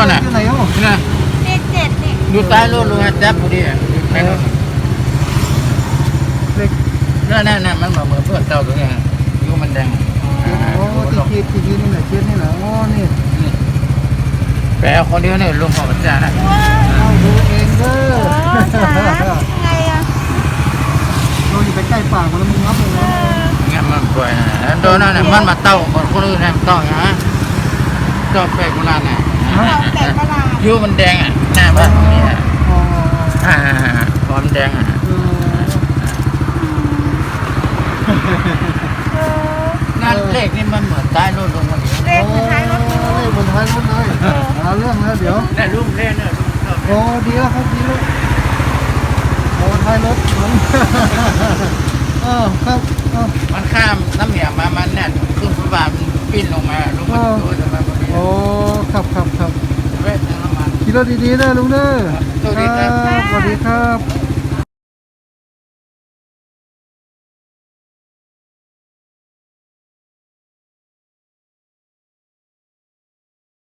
ราน่ะที่ไหนอะนี่นะเลขเจ็ดนี่ดูใต้รถเลยแจ๊บพอดีอะแม่นเลขนั่นนั่นนั่นมันบอกเหมือนเพื่อนเจ้าตัวเนี้ยูมันแดงโอ้ที่ขีดที่ขีดนี่แหละขีดนี่แหละอ๋อนี่แปลคนเดียวเนี่ยลุงของพระเจ้านะว้าวเอาดูเองเด้อโอ้จ๋าไงอะเราอยู่ไปใกล้ปากมันแล้วมึงงับเลยเอนะองั้นมันป่วยนะแล้วโดนนั่นน่ะมันมาเต้าคนอื่นให้มันเต้าอย่างนั้นเต้าแปลกคนนั้นน่ะ เราแปลกประหลาดยูมันแดงอะหน้าบ้านตรงนี้อะอ๋ออ่าพร้อมแดงอะเออเออนั่นเลขนี่มันเหมือนใต้รถลงมาดิเลขคือท้ายรถเลยเลขบนท้ายรถเลยหาเรื่องแล้วเดี๋ยวแต่ลุงเล่นเนี่ยลุงชอบโอ้ดีแล้วครับดีแล้วโอ้ท้ายรถมันเออครับเออมันข้ามน้ำเหนียวมามันเนี่ยขึ้นฟุตบาทมันปิ้นลงมาลุงมันดูจะมาพอดีโอ้ครับครับครับ เวทน้ำมัน ขี่รถดีๆนะลุงเด้อสวัสดีครับสวัสดีครับ